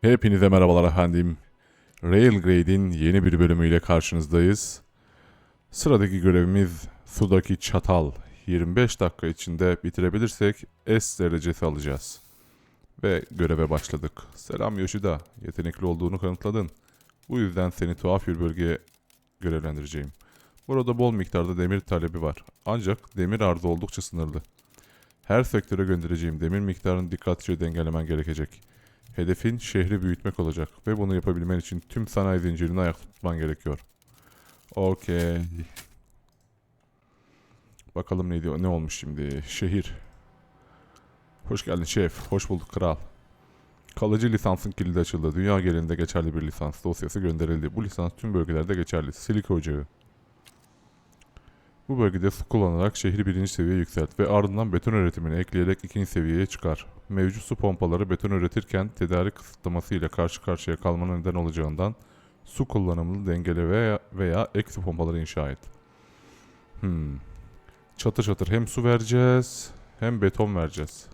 Hepinize merhabalar efendim. Railgrade'in yeni bir bölümüyle karşınızdayız. Sıradaki görevimiz sudaki çatal. 25 dakika içinde bitirebilirsek S derecesi alacağız. Ve göreve başladık. Selam Yoshida. Yetenekli olduğunu kanıtladın. Bu yüzden seni tuhaf bir bölgeye görevlendireceğim. Burada bol miktarda demir talebi var. Ancak demir arzı oldukça sınırlı. Her sektöre göndereceğim demir miktarını dikkatlice dengelemen gerekecek. Hedefin şehri büyütmek olacak ve bunu yapabilmen için tüm sanayi zincirini ayakta tutman gerekiyor. Okey. Bakalım ne diyor, ne olmuş şimdi? Şehir. Hoş geldin şef. Hoş bulduk kral. Kalıcı lisansın kilidi açıldı. Dünya genelinde geçerli bir lisans dosyası gönderildi. Bu lisans tüm bölgelerde geçerli. Silika Ocağı. Bu bölgede su kullanarak şehri birinci seviyeye yükselt ve ardından beton üretimini ekleyerek ikinci seviyeye çıkar. Mevcut su pompaları beton üretirken tedarik kısıtlaması ile karşı karşıya kalmana neden olacağından su kullanımını dengele veya, veya ek su pompaları inşa et. Hmm. Çatır çatır hem su vereceğiz hem beton vereceğiz.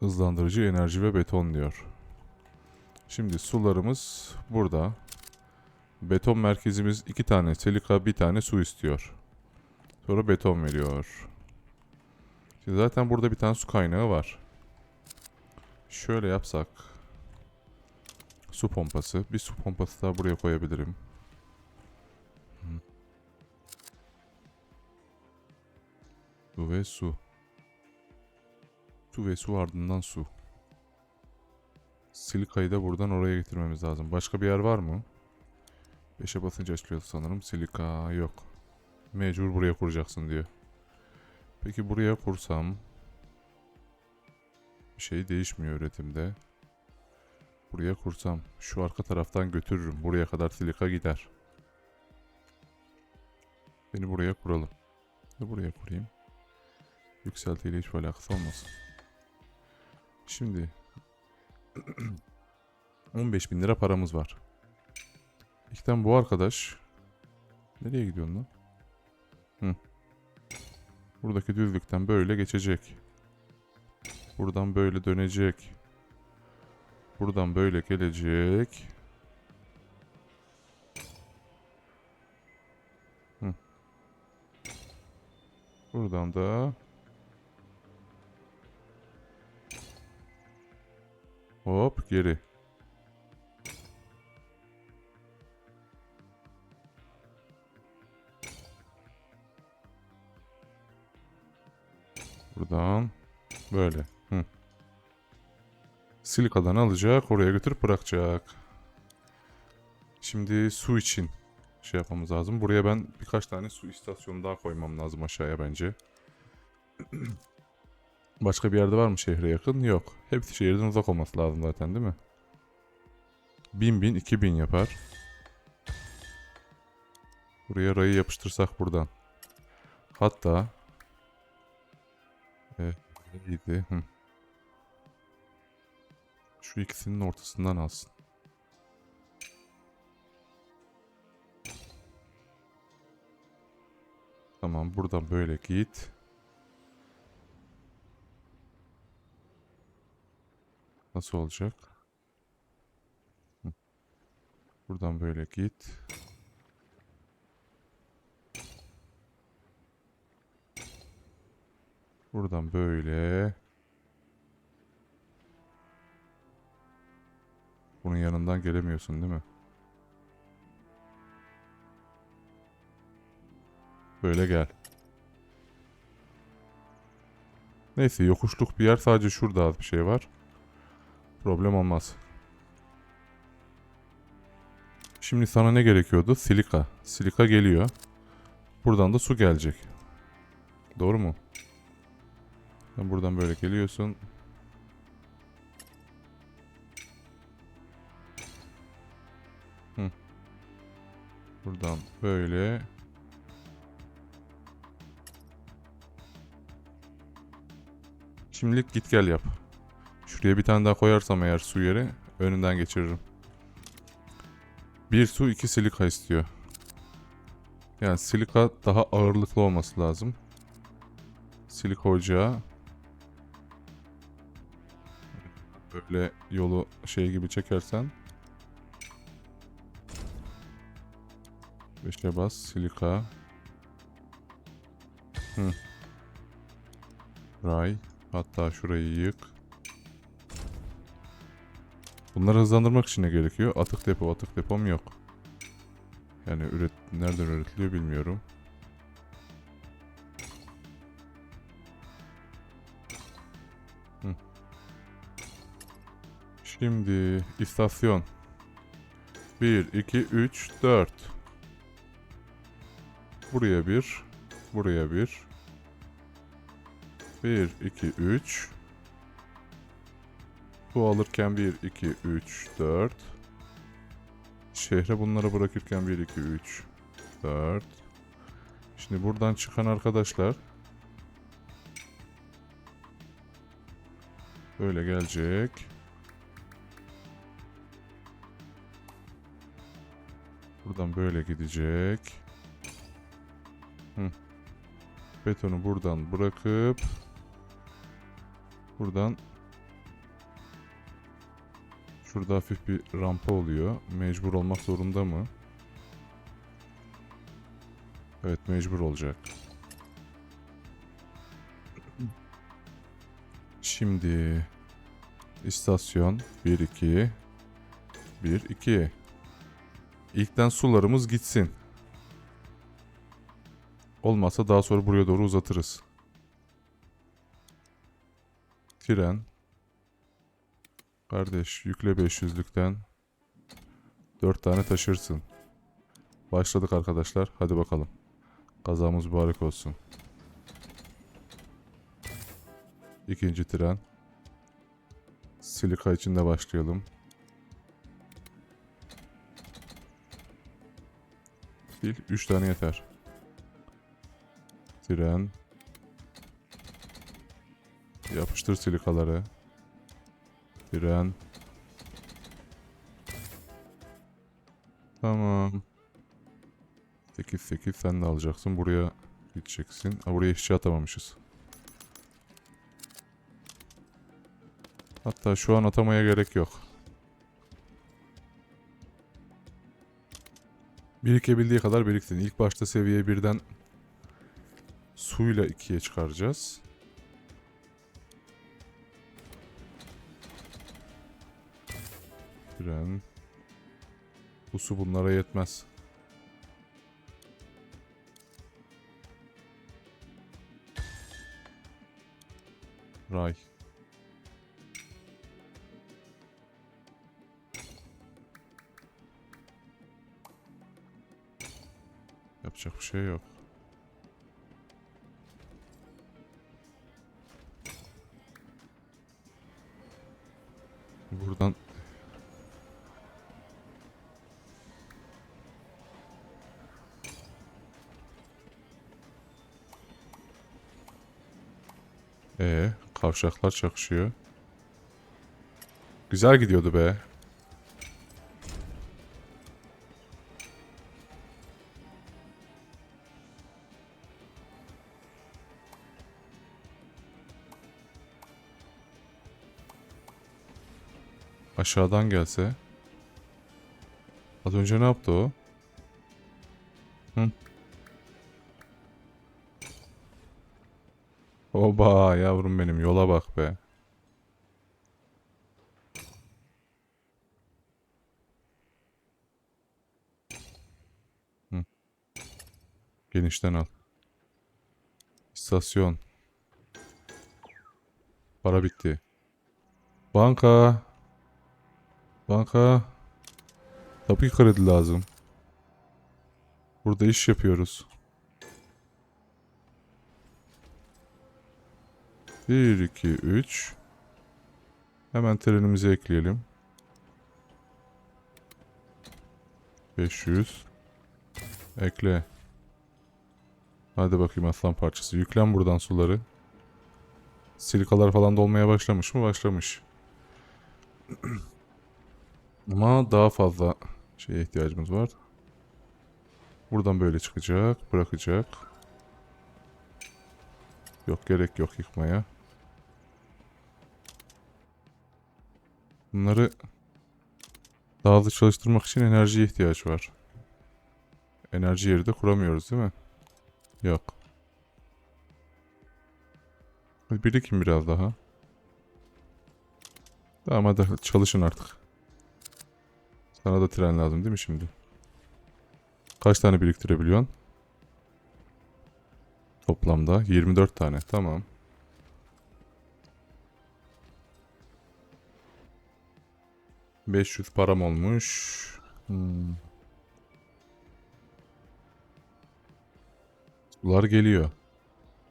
Hızlandırıcı enerji ve beton diyor. Şimdi sularımız burada. Beton merkezimiz iki tane silika bir tane su istiyor. Sonra beton veriyor. Şimdi zaten burada bir tane su kaynağı var. Şöyle yapsak. Su pompası. Bir su pompası daha buraya koyabilirim. Su ve su. Su ve su ardından su. Silikayı da buradan oraya getirmemiz lazım. Başka bir yer var mı? 5'e basınca açılıyor sanırım. Silika yok. Mecbur buraya kuracaksın diyor. Peki buraya kursam bir şey değişmiyor üretimde. Buraya kursam şu arka taraftan götürürüm. Buraya kadar silika gider. Beni buraya kuralım. Ve buraya kurayım. Yükseltiyle hiç alakası olmasın. Şimdi 15 bin lira paramız var. İlkten bu arkadaş nereye gidiyorsun lan? Hı. Buradaki düzlükten böyle geçecek. Buradan böyle dönecek. Buradan böyle gelecek. Hı. Buradan da hop geri. Buradan böyle. Hı. Silikadan alacak, oraya götürüp bırakacak. Şimdi su için şey yapmamız lazım. Buraya ben birkaç tane su istasyonu daha koymam lazım aşağıya bence. Başka bir yerde var mı şehre yakın? Yok. Hepsi şehirden uzak olması lazım zaten değil mi? 1000 bin 2000 yapar. Buraya rayı yapıştırsak buradan. Hatta Evet. İyiydi. Hı. Şu ikisinin ortasından alsın. Tamam buradan böyle git. Nasıl olacak? Buradan böyle git. Buradan böyle. Bunun yanından gelemiyorsun değil mi? Böyle gel. Neyse yokuşluk bir yer sadece şurada az bir şey var. Problem olmaz. Şimdi sana ne gerekiyordu? Silika. Silika geliyor. Buradan da su gelecek. Doğru mu? Buradan böyle geliyorsun. Buradan böyle. Şimdilik git gel yap. Şuraya bir tane daha koyarsam eğer su yeri önünden geçiririm. Bir su iki silika istiyor. Yani silika daha ağırlıklı olması lazım. Silika ocağı. Böyle yolu şey gibi çekersen. Beşe bas. Silika. Ray. Hatta şurayı yık. Bunları hızlandırmak için ne gerekiyor? Atık depo, atık depom yok. Yani üret nereden üretiliyor bilmiyorum. Şimdi istasyon. 1, 2, 3, 4. Buraya bir, buraya bir. 1, 2, 3. Bu alırken 1, 2, 3, 4. Şehre bunları bırakırken 1, 2, 3, 4. Şimdi buradan çıkan arkadaşlar böyle gelecek. Buradan böyle gidecek. Hı. Betonu buradan bırakıp buradan Şurada hafif bir rampa oluyor. Mecbur olmak zorunda mı? Evet mecbur olacak. Şimdi istasyon 1 2 1 2 İlkten sularımız gitsin. Olmazsa daha sonra buraya doğru uzatırız. Tren Kardeş yükle 500'lükten 4 tane taşırsın. Başladık arkadaşlar. Hadi bakalım. Kazamız mübarek olsun. İkinci tren. Silika içinde başlayalım. Değil. 3 tane yeter. Tren. Yapıştır silikaları. Tren. Tamam. 8 8 sen de alacaksın. Buraya gideceksin. Ha, buraya işçi atamamışız. Hatta şu an atamaya gerek yok. Birikebildiği kadar biriksin. İlk başta seviye 1'den suyla 2'ye çıkaracağız. Tren. Bu su bunlara yetmez. Ray. Yapacak bir şey yok. Buradan Ee, kavşaklar çakışıyor. Güzel gidiyordu be. Aşağıdan gelse. Az önce ne yaptı o? Hı? Oba yavrum benim yola bak be. Hı. Genişten al. İstasyon. Para bitti. Banka. Banka. Tabii ki kredi lazım. Burada iş yapıyoruz. 1, 2, 3. Hemen trenimizi ekleyelim. 500. Ekle. Hadi bakayım aslan parçası. Yüklen buradan suları. Silikalar falan dolmaya başlamış mı? Başlamış. Ama daha fazla şeye ihtiyacımız var. Buradan böyle çıkacak. Bırakacak. Yok gerek yok yıkmaya. Bunları daha hızlı çalıştırmak için enerjiye ihtiyaç var. Enerji yeri de kuramıyoruz değil mi? Yok. Hadi birikin biraz daha. Tamam hadi çalışın artık. Sana da tren lazım değil mi şimdi? Kaç tane biriktirebiliyorsun? Toplamda 24 tane. Tamam. ...500 param olmuş. Hmm. Sular geliyor.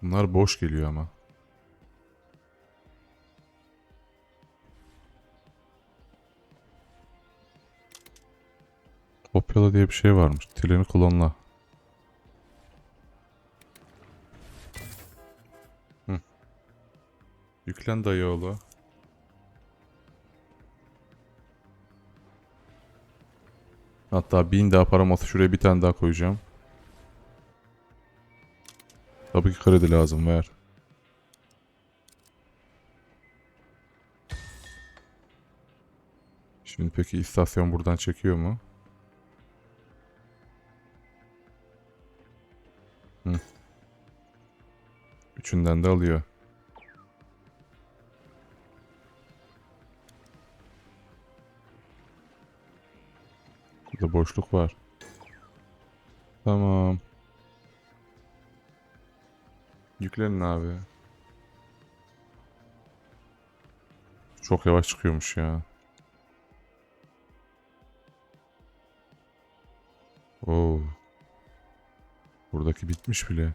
Bunlar boş geliyor ama. Kopyala diye bir şey varmış. Klonla. Hı. Yüklen dayıoğlu. Hatta bin daha param olsa şuraya bir tane daha koyacağım. Tabii ki kredi lazım ver. Şimdi peki istasyon buradan çekiyor mu? Üçünden de alıyor. Burada boşluk var. Tamam. Yüklenin abi. Çok yavaş çıkıyormuş ya. Oo. Buradaki bitmiş bile.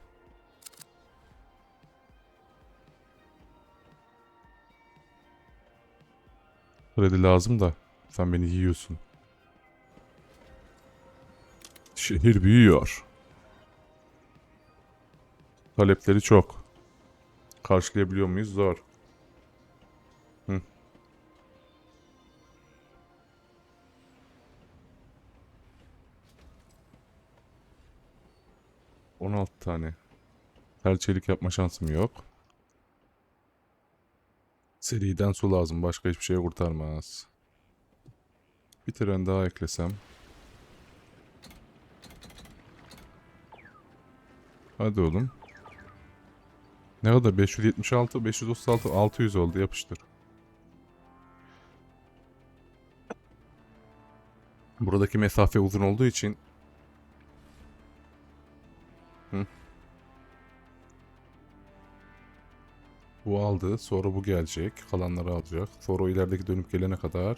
Kredi lazım da sen beni yiyorsun. Şehir büyüyor. Talepleri çok. Karşılayabiliyor muyuz? Zor. Hı. On altı tane. Tel çelik yapma şansım yok. Seriden su lazım. Başka hiçbir şeye kurtarmaz. Bir tren daha eklesem. Hadi oğlum. Ne kadar? 576, 536, 600 oldu. Yapıştır. Buradaki mesafe uzun olduğu için Hı. Bu aldı. Sonra bu gelecek. Kalanları alacak. Sonra o ilerideki dönüp gelene kadar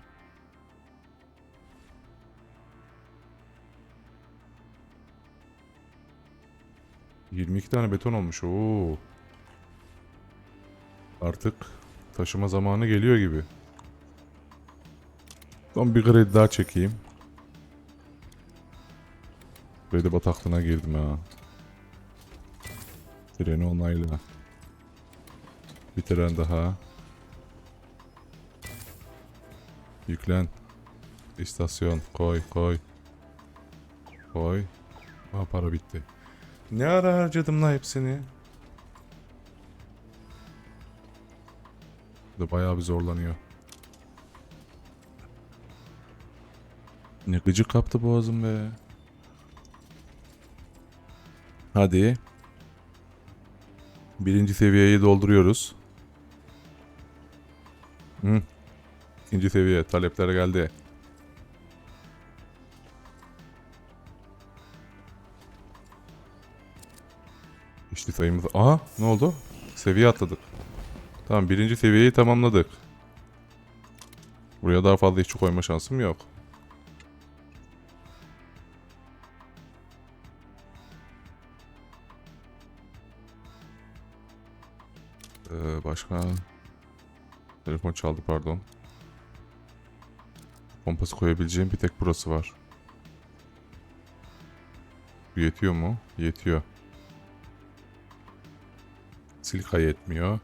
...22 tane beton olmuş. Oo. Artık taşıma zamanı geliyor gibi. Son bir kredi daha çekeyim. Kredi bataklığına girdim ha. Treni onayla. Bir tren daha. Yüklen. İstasyon koy koy. Koy. Aa para bitti. Ne ara harcadım la hepsini? da bayağı bir zorlanıyor. Ne gıcık kaptı boğazım be. Hadi. Birinci seviyeyi dolduruyoruz. Hı. İkinci seviye talepler geldi. İşte sayımız... Aha ne oldu? Seviye atladık. Tamam birinci seviyeyi tamamladık. Buraya daha fazla işçi koyma şansım yok. Ee, başka... Telefon çaldı pardon. Kompası koyabileceğim bir tek burası var. Yetiyor mu? Yetiyor. Silika yetmiyor.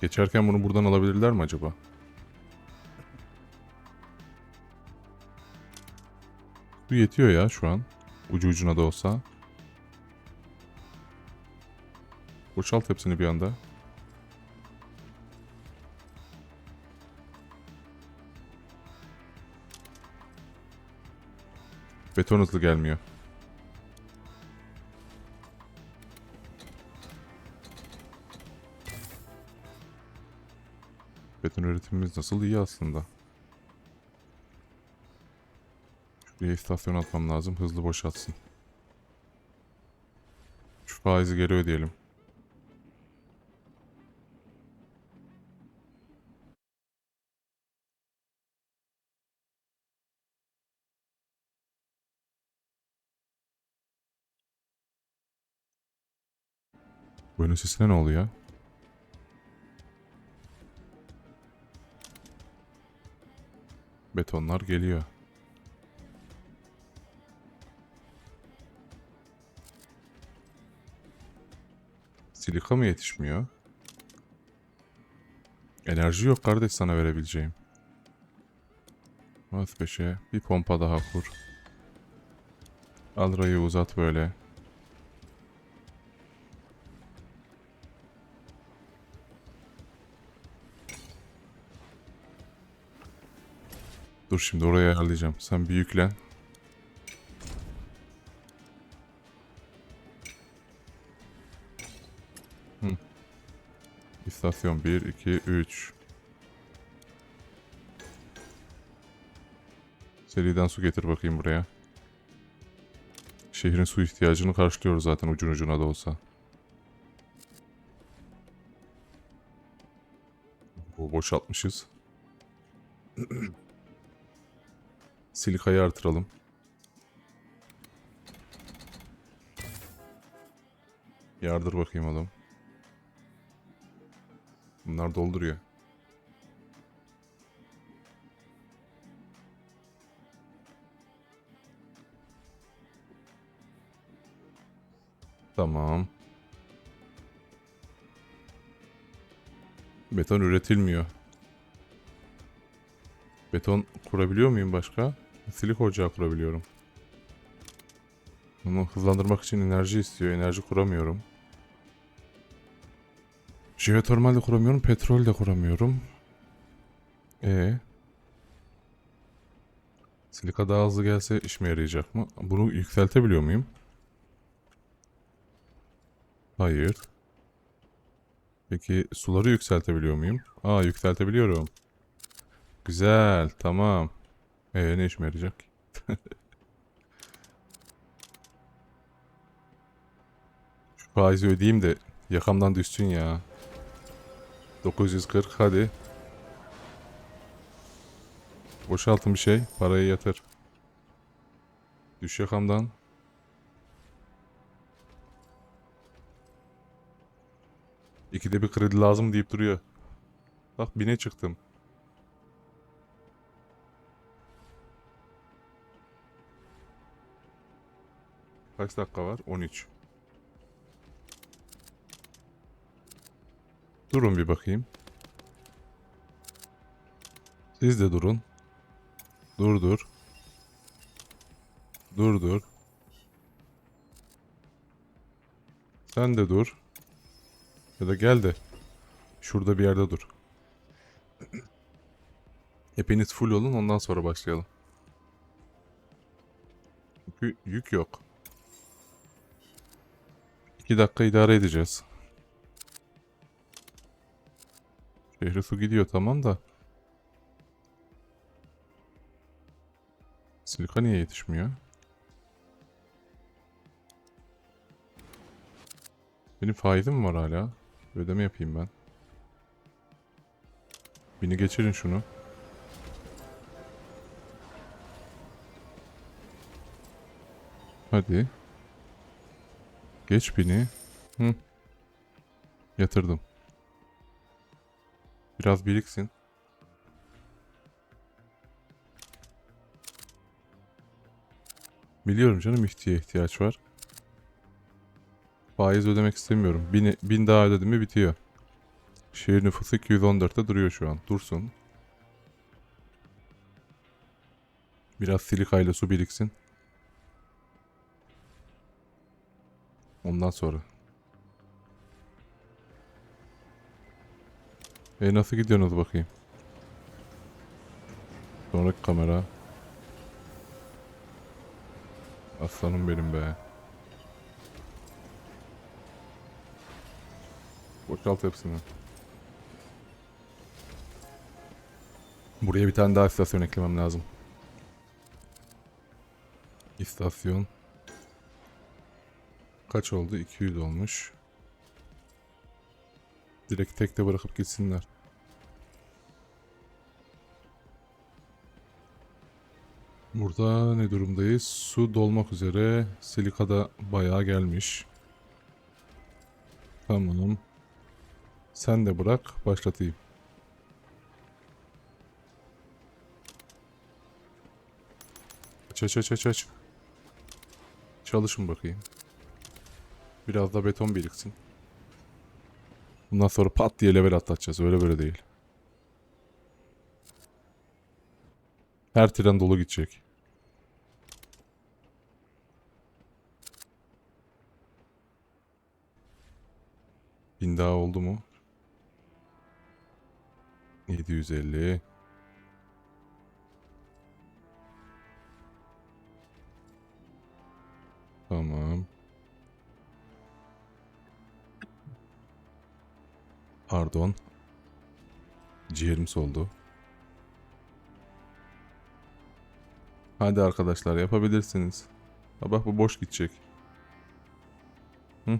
Geçerken bunu buradan alabilirler mi acaba? Bu yetiyor ya şu an. Ucu ucuna da olsa. Boşalt hepsini bir anda. Beton hızlı gelmiyor. Beton üretimimiz nasıl iyi aslında. Şuraya istasyon atmam lazım. Hızlı boşaltsın. Şu faizi geri ödeyelim. Önün sesine ne oluyor? Betonlar geliyor. Silika mı yetişmiyor? Enerji yok kardeş sana verebileceğim. Bas beşe. Bir pompa daha kur. Al rayı uzat böyle. Dur şimdi oraya ayarlayacağım. Sen bir yüklen. Hı. İstasyon 1, 2, 3. Seriden su getir bakayım buraya. Şehrin su ihtiyacını karşılıyoruz zaten ucun ucuna da olsa. Bu boşaltmışız. Silikayı artıralım. Yardır bakayım oğlum. Bunlar dolduruyor. Tamam. Beton üretilmiyor. Beton kurabiliyor muyum başka? Silik ocağı kurabiliyorum. Bunu hızlandırmak için enerji istiyor. Enerji kuramıyorum. Jeotermal de kuramıyorum. Petrol de kuramıyorum. E Silika daha hızlı gelse işime yarayacak mı? Bunu yükseltebiliyor muyum? Hayır. Peki suları yükseltebiliyor muyum? Aa yükseltebiliyorum. Güzel, tamam. Ee ne işime yarayacak? Şu faizi ödeyeyim de yakamdan düşsün ya. 940 hadi. Boşaltın bir şey. Parayı yatır. Düş yakamdan. İkide bir kredi lazım deyip duruyor. Bak bine çıktım. Kaç dakika var? 13. Durun bir bakayım. Siz de durun. Dur dur. Dur dur. Sen de dur. Ya da gel de. Şurada bir yerde dur. Hepiniz full olun ondan sonra başlayalım. Çünkü yük yok. 2 dakika idare edeceğiz. Şehre su gidiyor tamam da. Silika niye yetişmiyor? Benim faizim var hala? Ödeme yapayım ben. Bini geçirin şunu. Hadi. Geç bini. Hı. Yatırdım. Biraz biriksin. Biliyorum canım ihtiye ihtiyaç var. Faiz ödemek istemiyorum. Bin, bin daha ödedim mi bitiyor. Şehir nüfusu 214'te duruyor şu an. Dursun. Biraz silikayla su biriksin. Ondan sonra. E nasıl gidiyorsunuz bakayım? Sonraki kamera. Aslanım benim be. Boşalt hepsini. Buraya bir tane daha istasyon eklemem lazım. İstasyon. Kaç oldu? 200 olmuş. Direkt tekte bırakıp gitsinler. Burada ne durumdayız? Su dolmak üzere. Silika da bayağı gelmiş. Tamam. Sen de bırak. Başlatayım. Aç aç aç aç. Çalışın bakayım. Biraz da beton biriksin. Bundan sonra pat diye level atlatacağız. Öyle böyle değil. Her tren dolu gidecek. Bin daha oldu mu? 750. Tamam. Pardon. Ciğerim soldu. Hadi arkadaşlar yapabilirsiniz. Ha bak bu boş gidecek. Hı?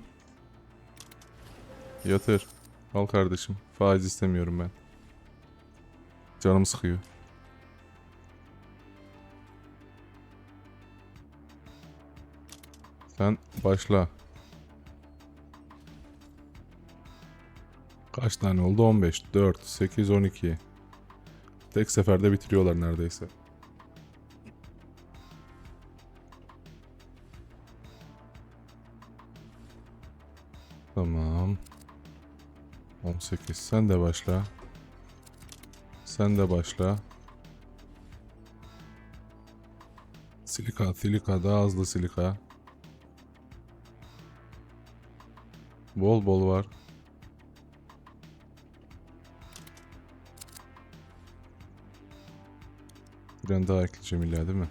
Yatır. Al kardeşim. Faiz istemiyorum ben. Canım sıkıyor. Sen başla. Kaç tane oldu? 15, 4, 8, 12. Tek seferde bitiriyorlar neredeyse. Tamam. 18. Sen de başla. Sen de başla. Silika, silika, daha hızlı silika. Bol bol var. Tane daha ekleyeceğim illa değil mi?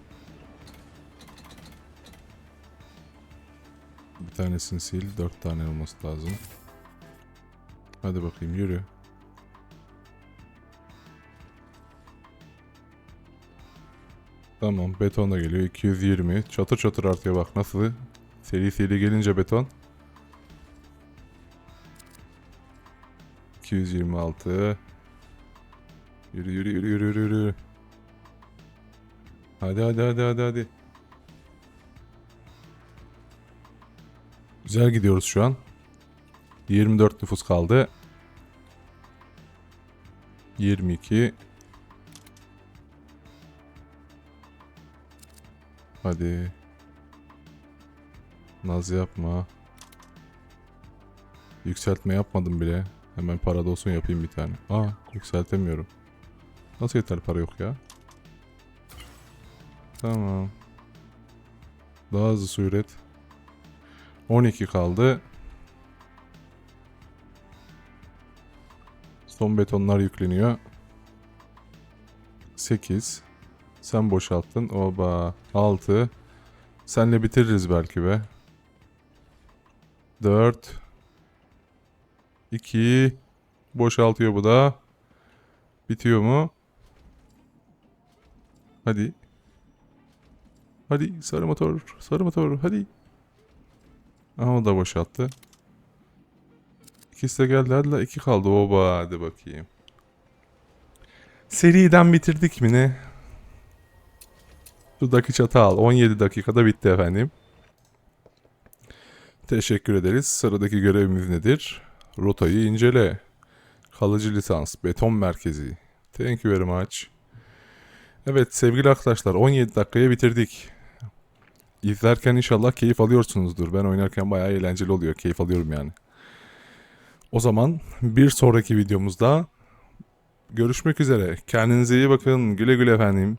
Bir tanesini sil. Dört tane olması lazım. Hadi bakayım yürü. Tamam beton da geliyor. 220. Çatır çatır artıyor bak nasıl. Seri seri gelince beton. 226. Yürü yürü yürü yürü yürü yürü. Hadi hadi hadi hadi hadi. Güzel gidiyoruz şu an. 24 nüfus kaldı. 22. Hadi. Naz yapma. Yükseltme yapmadım bile. Hemen para olsun yapayım bir tane. Aa yükseltemiyorum. Nasıl yeter para yok ya? Tamam. Daha hızlı su üret. 12 kaldı. Son betonlar yükleniyor. 8. Sen boşalttın. Oba. 6. Senle bitiririz belki be. 4. 2. Boşaltıyor bu da. Bitiyor mu? Hadi. Hadi sarı motor. Sarı motor. Hadi. Aha o da boşalttı. İkisi de geldi. Hadi la iki kaldı. Oba hadi bakayım. Seriden bitirdik mi ne? Şuradaki çatal 17 dakikada bitti efendim. Teşekkür ederiz. Sıradaki görevimiz nedir? Rotayı incele. Kalıcı lisans, beton merkezi. Thank you very much. Evet sevgili arkadaşlar 17 dakikaya bitirdik. İzlerken inşallah keyif alıyorsunuzdur. Ben oynarken bayağı eğlenceli oluyor. Keyif alıyorum yani. O zaman bir sonraki videomuzda görüşmek üzere. Kendinize iyi bakın. Güle güle efendim.